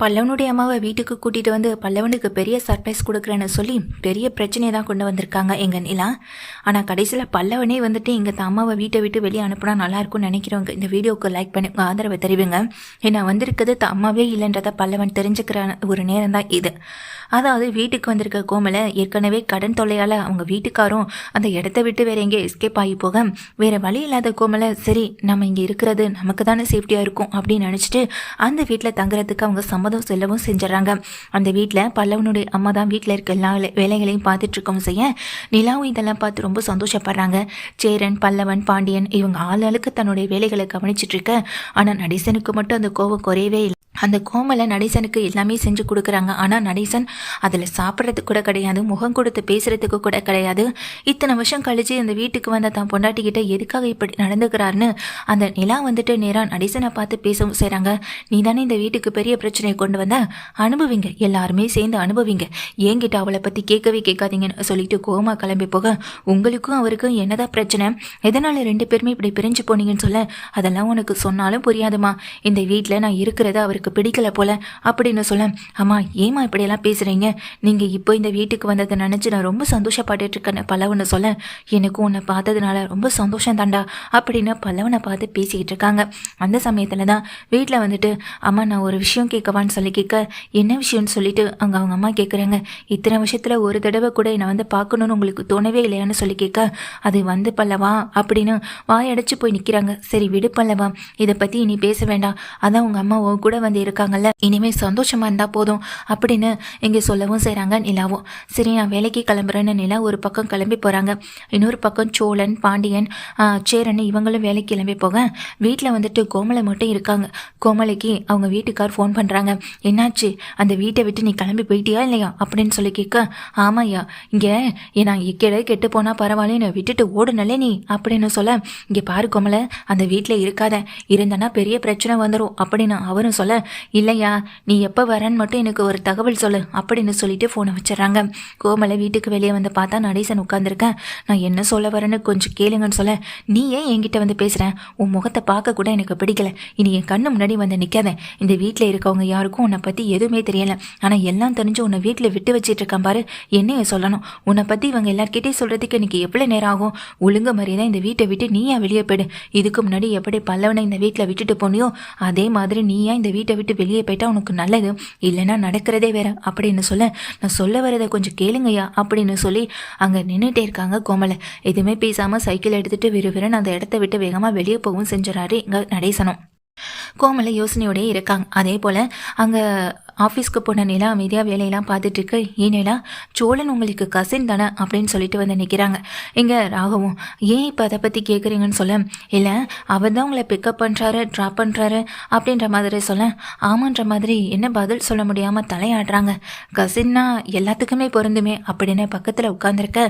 பல்லவனுடைய அம்மாவை வீட்டுக்கு கூட்டிட்டு வந்து பல்லவனுக்கு பெரிய சர்ப்ரைஸ் கொடுக்குறேன்னு சொல்லி பெரிய பிரச்சனையை தான் கொண்டு வந்திருக்காங்க எங்கள் நிலா. ஆனால் கடைசியில் பல்லவனே வந்துட்டு எங்கள் அம்மாவை வீட்டை விட்டு வெளியே அனுப்புனா நல்லா இருக்கும்னு நினைக்கிறவங்க இந்த வீடியோவுக்கு லைக் பண்ணி உங்கள் ஆதரவை தெரிவிங்க. ஏன்னா வந்திருக்கிறது அம்மாவே இல்லைன்றத பல்லவன் தெரிஞ்சுக்கிற ஒரு நேரம் தான் இது. அதாவது வீட்டுக்கு வந்திருக்க கோமலை ஏற்கனவே கடன் தொல்லையால் அவங்க வீட்டுக்காரும் அந்த இடத்த விட்டு வேற எங்கே எஸ்கேப் ஆகி போக வேற வழி இல்லாத கோமலை சரி நம்ம இங்கே இருக்கிறது நமக்கு தானே சேஃப்டியாக இருக்கும் அப்படின்னு நினச்சிட்டு அந்த வீட்டில் தங்குறதுக்கு அவங்க சம்மதம் செல்லவும் செஞ்சிடறாங்க. அந்த வீட்டில் பல்லவனுடைய அம்மா தான் வீட்டில் இருக்க எல்லா வேலைகளையும் பார்த்துட்டு செய்ய நிலாவும் இதெல்லாம் பார்த்து ரொம்ப சந்தோஷப்படுறாங்க. சேரன் பல்லவன் பாண்டியன் இவங்க ஆளாளுக்கு தன்னுடைய வேலைகளை கவனிச்சிட்டு இருக்க ஆனால் நடேசனுக்கு மட்டும் அந்த கோவம் குறையவே இல்லை. அந்த கோமலை நடேசனுக்கு எல்லாமே செஞ்சு கொடுக்குறாங்க. ஆனால் நடேசன் அதில் சாப்பிட்றதுக்கு கூட கிடையாது முகம் கொடுத்து பேசுகிறதுக்கு கூட கிடையாது. இத்தனை வருஷம் கழிச்சு அந்த வீட்டுக்கு வந்த தான் பொண்டாட்டிக்கிட்ட எதுக்காக இப்படி நடந்துக்கிறாருன்னு அந்த நிலா வந்துட்டு நேராக நடேசனை பார்த்து பேசவும் செய்கிறாங்க நீ தானே இந்த வீட்டுக்கு பெரிய பிரச்சனையை கொண்டு வந்த? அனுபவிங்க. எல்லாருமே சேர்ந்து அனுபவிங்க. என்கிட்ட அவளை பற்றி கேட்கவே கேட்காதீங்கன்னு சொல்லிட்டு கோமா கிளம்பி போக உங்களுக்கும் அவருக்கும் என்னதான் பிரச்சனை? எதனால ரெண்டு பேருமே இப்படி பிரிஞ்சு போனீங்கன்னு சொல்ல? அதெல்லாம் உனக்கு சொன்னாலும் புரியாதுமா. இந்த வீட்டில் நான் இருக்கிறத அவருக்கு பிடிக்கல போல அப்படின்னு சொல்ல அம்மா ஏமா இப்படியெல்லாம் பேசுறீங்க? நீங்க இப்போ இந்த வீட்டுக்கு வந்ததை நினைச்சு நான் ரொம்ப சந்தோஷப்பட்டுட்டு இருக்கேன் பல்லவனை சொல்ல எனக்கும் உன்னை பார்த்ததுனால ரொம்ப சந்தோஷம் தாண்டா அப்படின்னு பல்லவனை பார்த்து பேசிக்கிட்டு இருக்காங்க. அந்த சமயத்துல தான் வீட்டில் வந்துட்டு அம்மா நான் ஒரு விஷயம் கேட்கவான்னு சொல்லி கேட்க என்ன விஷயம்னு சொல்லிட்டு அங்கே அவங்க அம்மா கேட்குறாங்க இத்தனை விஷயத்தில் ஒரு தடவை கூட என்னை வந்து பார்க்கணுன்னு உங்களுக்கு தோணவே இல்லையான்னு சொல்லி கேட்க அது வந்து பல்லவா? அப்படின்னு வாயடைச்சு போய் நிற்கிறாங்க சரி விடு பல்லவா இதை பற்றி இனி பேச வேண்டாம். அதான் உங்கள் அம்மா உன் கூட வந்து இருக்காங்கல்ல இனிமேல் சந்தோஷமாக இருந்தால் போதும் அப்படின்னு இங்கே சொல்லவும் செய்கிறாங்க நிலாவும். சரி நான் வேலைக்கு கிளம்புறேன்னு நிலா ஒரு பக்கம் கிளம்பி போகிறாங்க இன்னொரு பக்கம் சோழன் பாண்டியன் சேரன் இவங்களும் வேலைக்கு கிளம்பி போக வீட்டில் வந்துட்டு கோமலை மட்டும் இருக்காங்க. கோமலைக்கு அவங்க வீட்டுக்கார் ஃபோன் பண்ணுறாங்க என்னாச்சு? அந்த வீட்டை விட்டு நீ கிளம்பி போயிட்டியா இல்லையா? அப்படின்னு சொல்லி கேட்க ஆமாய்யா இங்கே நான் எக்கேட கெட்டு போனால் பரவாயில்ல என்னை விட்டுட்டு ஓடுனலே நீ? அப்படின்னு சொல்ல இங்கே பாரு கோமலை அந்த வீட்டில் இருக்காத. இருந்தனா பெரிய பிரச்சனை வந்துடும் அப்படின்னு அவரும் சொல்ல இல்லையா நீ எப்போ வரேன்னு மட்டும் எனக்கு ஒரு தகவல் சொல்லு அப்படின்னு சொல்லிட்டு ஃபோனை வச்சிடறாங்க. கோமலை வீட்டுக்கு வெளியே வந்து பார்த்தா நடேசன் உட்காந்துருக்கேன் நான் என்ன சொல்ல வரேன்னு கொஞ்சம் கேளுங்கன்னு சொல்ல நீ ஏன் என்கிட்ட வந்து பேசுகிறேன் உன் முகத்தை பார்க்க கூட எனக்கு பிடிக்கல. இனி என் கண்ணு முன்னாடி வந்து நிற்காத இந்த வீட்டில் இருக்கவங்க யாருக்கும் உன்னை பற்றி எதுவுமே தெரியல. ஆனால் எல்லாம் தெரிஞ்சு உன்னை வீட்டில் விட்டு வச்சிட்டு இருக்கான் பாரு. என்னைய சொல்லணும். உன்னை பற்றி இவங்க எல்லார்கிட்டயும் சொல்கிறதுக்கு எனக்கு எவ்வளோ நேரம் ஆகும்? ஒழுங்கு மாதிரியே தான் இந்த வீட்டை விட்டு நீயா வெளியே போயிடு. இதுக்கு முன்னாடி எப்படி பல்லவனை இந்த வீட்டில் விட்டுட்டு போனியோ அதே மாதிரி நீயா இந்த வீட்டை விட்டு வெளியே போயிட்டா உனக்கு நல்லது. இல்லைன்னா நடக்கிறதே வேற. அப்படின்னு சொல்ல நான் சொல்ல வரதை கொஞ்சம் கேளுங்கய்யா அப்படின்னு சொல்லி அங்கே நின்றுட்டே இருக்காங்க கோமலை. எதுவுமே பேசாமல் சைக்கிள் எடுத்துட்டு விறுவிறுன்னு அந்த இடத்த விட்டு வேகமாக வெளியே போகவும் செஞ்சுறாரு இங்கே நடேசனம். கோமலை யோசனையோடயே இருக்காங்க. அதே போல் அங்கே ஆஃபீஸ்க்கு போன நிலா அமைதியாக வேலையெல்லாம் பார்த்துட்ருக்கு ஏன் நிலா சோழன் உங்களுக்கு கசின் தானே அப்படின்னு சொல்லிட்டு வந்து நிற்கிறாங்க இங்கே ராகவும் ஏன் இப்போ அதை பற்றி கேட்குறீங்கன்னு சொல்ல? இல்லை அவர் தான் உங்களை பிக்கப் பண்ணுறாரு ட்ராப் பண்ணுறாரு அப்படின்ற மாதிரி சொல்ல. ஆமான்ற மாதிரி என்ன பதில் சொல்ல முடியாமல் தலையாடுறாங்க கசின்னா எல்லாத்துக்குமே பொருந்துமே அப்படின்னு பக்கத்தில் உட்காந்துருக்க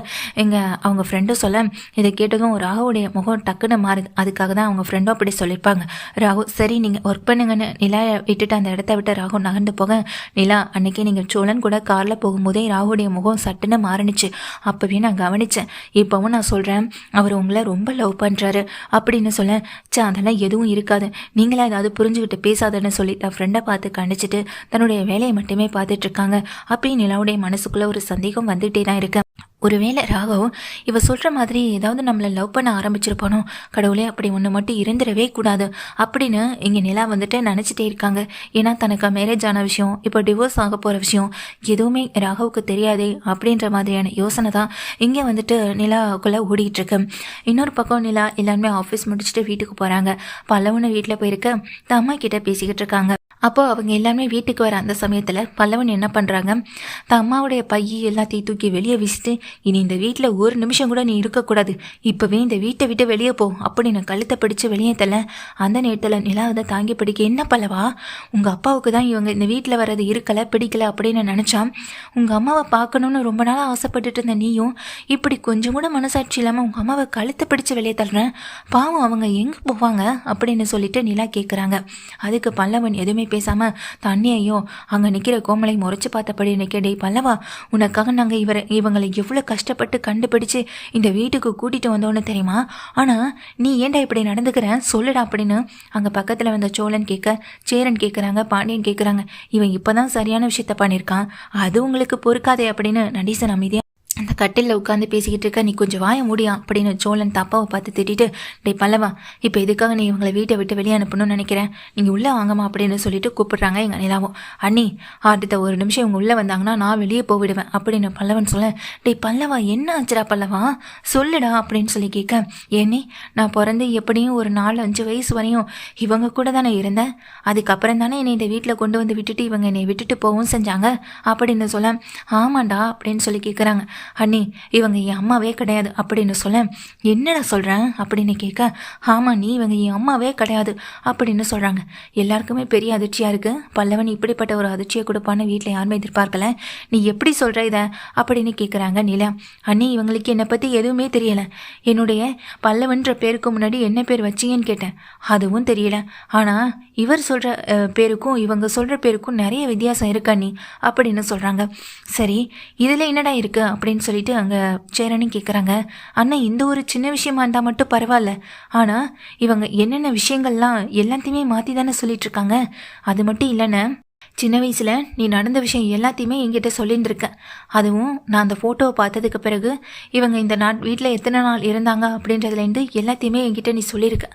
எங்கள் அவங்க ஃப்ரெண்டும் சொல்ல. இதை கேட்டதும் ராகுவுடைய முகம் டக்குன்னு மாறுது. அதுக்காக தான் அவங்க ஃப்ரெண்டும் அப்படி சொல்லியிருப்பாங்க ராகு சரி நீங்கள் ஒர்க் பண்ணுங்கன்னு நிலா விட்டுட்டு அந்த இடத்த விட்டு ராகு நகர்ந்து போக நிலா அன்னைக்கு நீங்கள் சோழன் கூட காரில் போகும்போதே ராகுடைய முகம் சட்டுன்னு மாறினுச்சு. அப்போவே நான் கவனித்தேன் இப்போவும் நான் சொல்கிறேன் அவர் உங்களை ரொம்ப லவ் பண்ணுறாரு அப்படின்னு சொல்ல சே அதெல்லாம் எதுவும் இருக்காது. நீங்களா ஏதாவது புரிஞ்சுக்கிட்டு பேசாதன்னு சொல்லி தன் ஃப்ரெண்டை பார்த்து கண்டிச்சிட்டு தன்னுடைய வேலையை மட்டுமே பார்த்துட்ருக்காங்க இருக்காங்க. நிலாவுடைய மனசுக்குள்ளே ஒரு சந்தேகம் வந்துகிட்டே தான் இருக்கு. ஒருவேளை ராகவ் இவ சொல்கிற மாதிரி ஏதாவது நம்மளை லவ் பண்ண ஆரம்பிச்சிருப்பானோ? கடவுளே அப்படி ஒன்று மட்டும் இருந்துடவே கூடாது. அப்படின்னு இங்கே நிலா வந்துட்டு நினச்சிட்டே இருக்காங்க. ஏன்னா தனக்கு மேரேஜ் ஆன விஷயம் இப்போ டிவோர்ஸ் ஆக போகிற விஷயம் எதுவுமே ராகவுக்கு தெரியாதே அப்படின்ற மாதிரியான யோசனை தான் இங்கே வந்துட்டு நிலாவுக்குள்ளே ஓடிட்டுருக்கு இன்னொரு பக்கம் நிலா எல்லாருமே ஆஃபீஸ் முடிச்சுட்டு வீட்டுக்கு போகிறாங்க பல்லவனு வீட்டில் போயிருக்க தம்மா அம்மா பேசிக்கிட்டு இருக்காங்க. அப்போ அவங்க எல்லாமே வீட்டுக்கு வர அந்த சமயத்தில் பல்லவன் என்ன பண்ணுறாங்க தன் அம்மாவுடைய பையை எல்லாத்தையும் தூக்கி வெளியே வீசிட்டு இனி இந்த வீட்டில் ஒரு நிமிஷம் கூட நீ இருக்கக்கூடாது. இப்போவே இந்த வீட்டை விட்டு வெளியே போ. அப்படின்னு கழுத்தை பிடிச்சி வெளியே தள்ள. அந்த நேரத்தில் நிலாவதை தாங்கி பிடிக்க என்ன பல்லவா? உங்கள் அப்பாவுக்கு தான் இவங்க இந்த வீட்டில் வர்றது இருக்கலை பிடிக்கல அப்படின்னு நினச்சான். உங்கள் அம்மாவை பார்க்கணுன்னு ரொம்ப நாளாக ஆசைப்பட்டுட்டு இருந்த நீயும் இப்படி கொஞ்சம் கூட மனசாட்சி இல்லாமல் உங்கள் அம்மாவை கழுத்தை பிடிச்சி வெளியே தள்ளுறேன் பாவம் அவங்க எங்கே போவாங்க? அப்படின்னு சொல்லிட்டு நிலா கேட்குறாங்க அதுக்கு பல்லவன் எதுவுமே பேசாமல் தண்ணியையும் அங்கே நிற்கிற கோமலை முறைச்சு பார்த்தபடி நிற்க பல்லவா உனக்காக நாங்கள் இவரை இவங்களை எவ்வளோ கஷ்டப்பட்டு கண்டுபிடிச்சு இந்த வீட்டுக்கு கூட்டிகிட்டு வந்தோன்னு தெரியுமா? ஆனால் நீ ஏன்டா இப்படி நடந்துக்கிறேன் சொல்லுடா அப்படின்னு அங்கே பக்கத்தில் வந்த சோழன் கேட்க சேரன் கேட்குறாங்க பாண்டியன் கேட்குறாங்க இவன் இப்போ தான் சரியான விஷயத்த பண்ணியிருக்கான் அது உங்களுக்கு பொறுக்காதே அப்படின்னு நடீசன் அமைதியாக அந்த கட்டிலில் உட்காந்து பேசிக்கிட்டு இருக்க நீ கொஞ்சம் வாய முடியா அப்படின்னு சோழன் தப்பாவை பார்த்து திட்டிட்டு டேய் பல்லவா இப்போ எதுக்காக நீ இவங்களை வீட்டை விட்டு வெளியே அனுப்பணும்னு நினைக்கிறேன்? நீங்கள் உள்ளே வாங்கம்மா அப்படின்னு சொல்லிட்டு கூப்பிடுறாங்க எங்கள் நிலாவும் அண்ணி அடுத்த ஒரு நிமிஷம் இவங்க உள்ளே வந்தாங்கன்னா நான் வெளியே போயிடுவேன் அப்படின்னு பல்லவன் சொல்ல டேய் பல்லவா என்ன ஆச்சுடா பல்லவா? சொல்லுடா அப்படின்னு சொல்லி கேட்க ஏன்னி நான் பிறந்து எப்படியும் ஒரு நாலு அஞ்சு வயசு வரையும் இவங்க கூட தானே இருந்தேன். அதுக்கப்புறம் தானே என்னை இந்த வீட்டில் கொண்டு வந்து விட்டுட்டு இவங்க என்னை விட்டுட்டு போகவும் செஞ்சாங்க அப்படின்னு சொல்ல ஆமாண்டா அப்படின்னு சொல்லி கேட்குறாங்க அண்ணி இவங்க என் அம்மாவே கிடையாது அப்படின்னு சொல்ல என்னடா சொல்கிறேன் அப்படின்னு கேட்க ஆமாம் நீ இவங்க என் அம்மாவே கிடையாது அப்படின்னு சொல்கிறாங்க எல்லாருக்குமே பெரிய அதிர்ச்சியாக இருக்குது பல்லவன் இப்படிப்பட்ட ஒரு அதிர்ச்சியை கொடுப்பான்னு வீட்டில் யாருமே எதிர்பார்க்கல. நீ எப்படி சொல்கிற இதை? அப்படின்னு கேட்குறாங்க நிலா. அண்ணி இவங்களுக்கு என்னை பற்றி எதுவுமே தெரியலை. என்னுடைய பல்லவன்ற பேருக்கு முன்னாடி என்ன பேர் வச்சீங்கன்னு கேட்டேன். அதுவும் தெரியல. ஆனால் இவர் சொல்கிற பேருக்கும் இவங்க சொல்கிற பேருக்கும் நிறைய வித்தியாசம் இருக்கா நீ அப்படின்னு சொல்கிறாங்க சரி இதில் என்னடா இருக்குது அப்படின்னு சொல்லிட்டு அங்கே சேரனும் கேட்குறாங்க அண்ணா இந்த ஒரு சின்ன விஷயமா இருந்தால் மட்டும் பரவாயில்ல. ஆனால் இவங்க என்னென்ன விஷயங்கள்லாம் எல்லாத்தையுமே மாற்றி தானே சொல்லிட்டு இருக்காங்க. அது மட்டும் இல்லைன்னு சின்ன வயசில் நீ நடந்த விஷயம் எல்லாத்தையுமே என்கிட்ட சொல்லியிருந்துருக்க அதுவும் நான் அந்த ஃபோட்டோவை பார்த்ததுக்கு பிறகு இவங்க இந்த நாட் வீட்டில் எத்தனை நாள் இருந்தாங்க அப்படின்றதுலேருந்து எல்லாத்தையுமே என்கிட்ட நீ சொல்லியிருக்க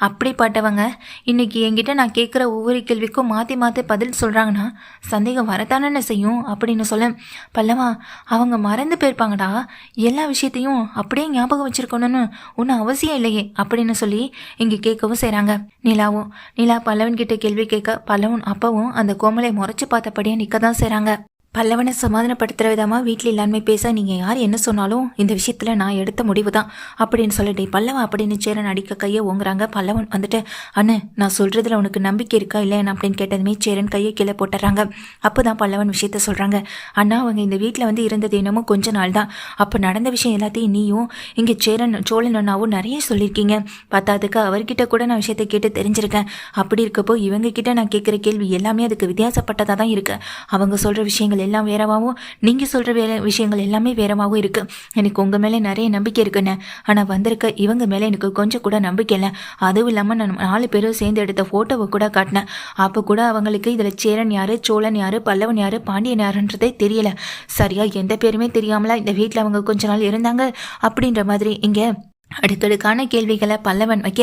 அப்படிப்பட்டவங்க இன்றைக்கி என்கிட்ட நான் கேட்குற ஒவ்வொரு கேள்விக்கும் மாற்றி மாற்றி பதில் சொல்கிறாங்கன்னா சந்தேகம் வரத்தானே செய்யும் அப்படின்னு சொல்ல. பல்லவா அவங்க மறந்து போயிருப்பாங்கடா. எல்லா விஷயத்தையும் அப்படியே ஞாபகம் வச்சுருக்கணும்னு ஒன்றும் அவசியம் இல்லையே அப்படின்னு சொல்லி இங்கே கேட்கவும் செய்கிறாங்க நிலாவும் நிலா பல்லவன் கிட்ட கேள்வி கேட்க பல்லவன் அப்பவும் அந்த கோமலை முறைச்சு பார்த்தபடியே நிற்க தான் செய்கிறாங்க பல்லவனை சமாதானப்படுத்துகிற விதமாக வீட்டில் எல்லாருமே பேச நீங்கள் யார் என்ன சொன்னாலும் இந்த விஷயத்தில் நான் எடுத்த முடிவு தான் அப்படின்னு சொல்லிட்டு பல்லவன் அப்படின்னு சேரன் அடிக்க கையை ஓங்குறாங்க. பல்லவன் வந்துட்டு அண்ணே நான் சொல்கிறதுல உனக்கு நம்பிக்கை இருக்கா இல்லையா அப்படின்னு கேட்டதுமே சேரன் கையை கீழே போட்டுறாங்க. அப்போ தான் பல்லவன் விஷயத்த சொல்கிறாங்க அண்ணா அவங்க இந்த வீட்டில் வந்து இருந்தது என்னமோ கொஞ்ச நாள் தான் அப்போ நடந்த விஷயம் எல்லாத்தையும் நீயும் இங்கே சேரன் சோழன் அண்ணாவும் நிறைய சொல்லியிருக்கீங்க. பத்தாதுக்கு அவர்கிட்ட கூட நான் விஷயத்தை கேட்டு தெரிஞ்சிருக்கேன். அப்படி இருக்கப்போ இவங்க கிட்ட நான் கேட்குற கேள்வி எல்லாமே அதுக்கு வித்தியாசப்பட்டதாக தான் இருக்குது அவங்க சொல்கிற விஷயங்கள் எல்லாம் வேறவாகவும் நீங்கள் சொல்கிற வேலை விஷயங்கள் எல்லாமே வேறவாகவும் இருக்குது எனக்கு உங்கள் மேலே நிறைய நம்பிக்கை இருக்குண்ணே ஆனால் வந்திருக்க இவங்க மேலே எனக்கு கொஞ்சம் கூட நம்பிக்கை இல்லை. அதுவும் இல்லாமல் நான் நாலு பேரும் சேர்ந்து எடுத்த ஃபோட்டோவை கூட காட்டினேன். அப்போ கூட அவங்களுக்கு இதில் சேரன் யார் சோழன் யார் பல்லவன் யார் பாண்டியன் யாருன்றதே தெரியலை. சரியாக எந்த பேருமே தெரியாமலா இந்த வீட்டில் அவங்க கொஞ்ச நாள் இருந்தாங்க? அப்படின்ற மாதிரி இங்கே அடுக்கடுக்கான கேள்விகளை பல்லவன் வைக்க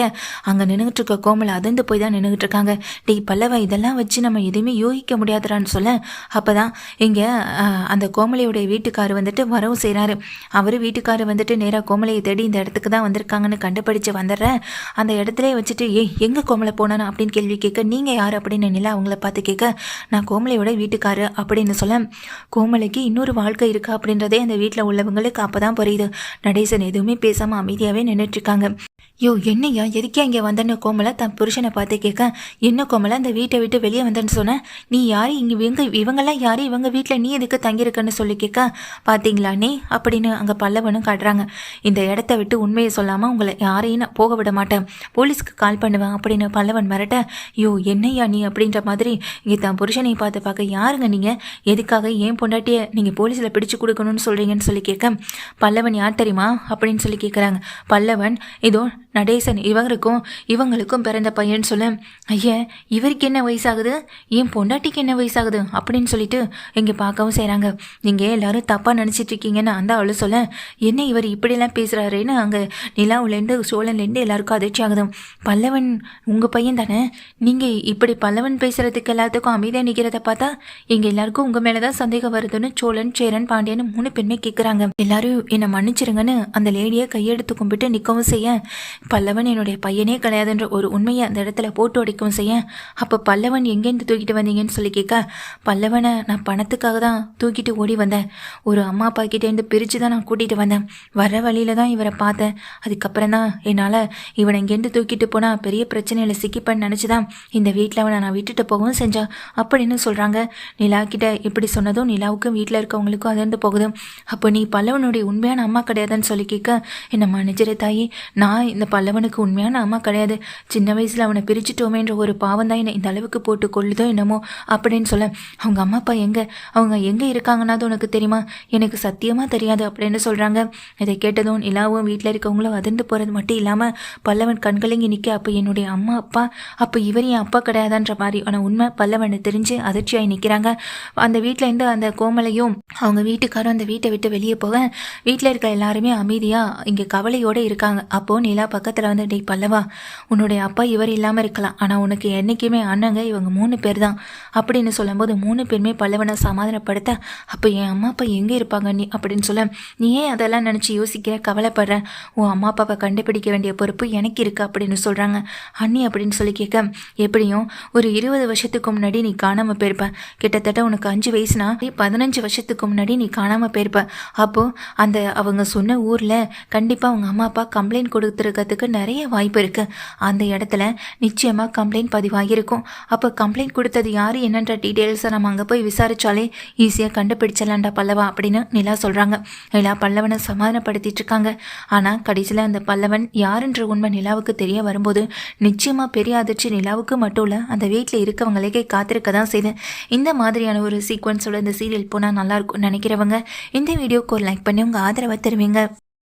அங்கே நின்றுட்டு இருக்க கோமல் அதிர்ந்து போய் தான் நின்றுட்டு இருக்காங்க டேய் பல்லவன் இதெல்லாம் வச்சு நம்ம எதுவுமே யோகிக்க முடியாதுடான்னு சொல்ல அப்போ தான் இங்கே அந்த கோமலையுடைய வீட்டுக்காரர் வந்துட்டு வரவும் செய்கிறாரு அவர் வீட்டுக்காரர் வந்துட்டு நேராக கோமலையை தேடி இந்த இடத்துக்கு தான் வந்திருக்காங்கன்னு கண்டுபிடிச்சு வந்துடுறேன் அந்த இடத்துல வச்சுட்டு ஏய் எங்கே கோமலை போனானா? அப்படின்னு கேள்வி கேட்க நீங்கள் யார்? அப்படின்னு நிலா அவங்கள பார்த்து கேட்க நான் கோமலையோட வீட்டுக்காரர் அப்படின்னு சொல்ல கோமலைக்கு இன்னொரு வாழ்க்கை இருக்கா? அப்படின்றதே அந்த வீட்டில் உள்ளவங்களுக்கு அப்போ தான் புரியுது. நடேசன் எதுவுமே பேசாமல் அமைதியாகவே நின்றுட்டு இருக்காங்க. யோ என்னையா எதுக்கே இங்கே வந்தேன்னு கோமலை தன் புருஷனை பார்த்து கேட்க என்ன கோமலை அந்த வீட்டை விட்டு வெளியே வந்தேன்னு சொன்னேன் நீ யார்? இங்கே இவங்க இவங்கெல்லாம் யார்? இவங்க வீட்டில் நீ எதுக்கு தங்கியிருக்கன்னு சொல்லி கேட்க பார்த்தீங்களா நீ அப்படின்னு அங்கே பல்லவனும் காட்டுறாங்க. இந்த இடத்த விட்டு உண்மையை சொல்லாமல் உங்களை யாரையும் நான் போக விட மாட்டேன். போலீஸ்க்கு கால் பண்ணுவேன் அப்படின்னு பல்லவன் மிரட்ட யோ என்னையா நீ? அப்படின்ற மாதிரி இங்கே தன் புருஷனை பார்த்து பார்க்க யாருங்க நீங்கள் எதுக்காக ஏன் பொண்டாட்டியை நீங்கள் போலீஸில் பிடிச்சு கொடுக்கணும்னு சொல்கிறீங்கன்னு சொல்லி கேட்க பல்லவன் யார் தெரியுமா? அப்படின்னு சொல்லி கேட்குறாங்க. பல்லவன் இதோ நடேசன் இவருக்கும் இவங்களுக்கும் பிறந்த பையன் சொல்ல ஐயா இவருக்கு என்ன வயசாகுது? என் பொண்டாட்டிக்கு என்ன வயசாகுது? அப்படின்னு சொல்லிட்டு இங்கே பார்க்கவும் செய்கிறாங்க நீங்கள் எல்லாரும் தப்பாக நினச்சிட்டு இருக்கீங்கன்னு அந்த அவளு சொல்ல என்ன இவர் இப்படிலாம் பேசுகிறாருன்னு அங்கே நிலாவுலேருந்து சோழன்லேருந்து எல்லாருக்கும் அதிர்ச்சி ஆகுது. பல்லவன் உங்கள் பையன் தானே? நீங்கள் இப்படி பல்லவன் பேசுகிறதுக்கு எல்லாத்துக்கும் அமைதியாக நிற்கிறத பார்த்தா எங்கள் எல்லாருக்கும் உங்கள் மேலே தான் சந்தேகம் வருதுன்னு சோழன் சேரன் பாண்டியன் மூணு பெண்மே கேட்குறாங்க எல்லாரும் என்னை மன்னிச்சிருங்கன்னு அந்த லேடியை கையெடுத்து கும்பிட்டு நிற்கவும் செய்ய பல்லவன் என்னுடைய பையனே கிடையாதுன்ற ஒரு உண்மையை அந்த இடத்துல போட்டு உடைக்கவும் செய்ய. அப்போ பல்லவன் எங்கேருந்து தூக்கிட்டு வந்தீங்கன்னு சொல்லி கேட்க பல்லவனை நான் பணத்துக்காக தான் தூக்கிட்டு ஓடி வந்தேன். ஒரு அம்மா அப்பா கிட்டேருந்து பிரித்து தான் நான் கூட்டிகிட்டு வந்தேன். வர வழியில தான் இவரை பார்த்தேன். அதுக்கப்புறம் தான் என்னால் இவனை இங்கேருந்து தூக்கிட்டு போனால் பெரிய பிரச்சனையில் சிக்கிப்பேன்னு நினச்சி தான் இந்த வீட்டில் அவனை நான் விட்டுட்டு போகவும் செஞ்சேன். அப்படின்னு சொல்கிறாங்க நிலா கிட்ட எப்படி சொன்னதும் நிலாவுக்கும் வீட்டில் இருக்கவங்களுக்கும் அதிர்ந்து போகுது. அப்போ நீ பல்லவனுடைய உண்மையான அம்மா கிடையாதுன்னு சொல்லி கேட்க என்னை மன்னிச்சிரு தாயி. நான் இந்த பல்லவனுக்கு உண்மையான அம்மா கிடையாது. சின்ன வயசில் அவனை பிரிச்சுட்டோமேன்ற ஒரு பாவம் தான் என்னை இந்த அளவுக்கு போட்டு கொள்ளுதோ என்னமோ அப்படின்னு சொல்ல அவங்க அம்மா அப்பா எங்கே? அவங்க எங்கே இருக்காங்கன்னாது உனக்கு தெரியுமா? எனக்கு சத்தியமாக தெரியாது அப்படின்னு சொல்கிறாங்க இதை கேட்டதும் நிலாவும் வீட்டில் இருக்கவங்களும் அதிர்ந்து போகிறது மட்டும் இல்லாமல் பல்லவன் கண்களங்கி நிற்க அப்போ என்னுடைய அம்மா அப்பா அப்போ இவர் என் அப்பா கிடையாதான்ற மாதிரி. ஆனால் உண்மை பல்லவனை தெரிஞ்சு அதிர்ச்சியாகி நிற்கிறாங்க அந்த வீட்டில் இருந்து அந்த கோமலையும் அவங்க வீட்டுக்காரும் அந்த வீட்டை விட்டு வெளியே போக வீட்டில் இருக்க எல்லாருமே அமைதியாக இங்கே கவலையோடு இருக்காங்க. அப்போது நிலா பக்கத்தில் வந்து டே பல்லவா உன்னுடைய அப்பா இவர் இல்லாமல் இருக்கலாம். ஆனால் உனக்கு என்றைக்குமே அண்ணங்க இவங்க மூணு பேர் தான் அப்படின்னு சொல்லும்போது மூணு பேருமே பல்லவனை சமாதானப்படுத்த அப்போ என் அம்மா அப்பா எங்கே இருப்பாங்க நீ? அப்படின்னு சொல்ல நீ ஏன் அதெல்லாம் நினச்சி யோசிக்கிற? கவலைப்படுற. உன் அம்மா அப்பாவை கண்டுபிடிக்க வேண்டிய பொறுப்பு எனக்கு இருக்கு அப்படின்னு சொல்கிறாங்க அண்ணி அப்படின்னு சொல்லி கேட்க எப்படியும் ஒரு இருபது வருஷத்துக்கு முன்னாடி நீ காணாமல் போயிருப்ப. கிட்டத்தட்ட உனக்கு அஞ்சு வயசுனா பதினஞ்சு வருஷத்துக்கு முன்னாடி நீ காணாமல் போயிருப்ப. அப்போது அந்த அவங்க சொன்ன ஊரில் கண்டிப்பாக அவங்க அம்மா அப்பா கம்ப்ளைண்ட் கொடுத்துருக்கிறதுக்கு நிறைய வாய்ப்பு இருக்குது அந்த இடத்துல நிச்சயமாக கம்ப்ளைண்ட் பதிவாகியிருக்கும் அப்போ கம்ப்ளைண்ட் கொடுத்தது யார்? என்னன்ற டீட்டெயில்ஸை நம்ம அங்கே போய் விசாரிச்சாலே ஈஸியாக கண்டுபிடிச்சலாண்டா பல்லவா அப்படின்னு நிலா சொல்கிறாங்க நிலா பல்லவனை சமாதானப்படுத்திட்டு இருக்காங்க. ஆனால் கடைசியில் அந்த பல்லவன் யாருன்ற உண்மை நிலாவுக்கு தெரிய வரும்போது நிச்சயமாக பெரிய அதிர்ச்சி நிலாவுக்கு மட்டும் இல்லை அந்த வீட்டில் இருக்கவங்களுக்கே காத்திருக்க தான் செய்து. இந்த மாதிரியான ஒரு சீக்வன்ஸோட இந்த சீரியல் போனால் நல்லாயிருக்கும் நினைக்கிறவங்க இந்த வீடியோக்கு ஒரு லைக் பண்ணி உங்கள் ஆதரவை தருவீங்க.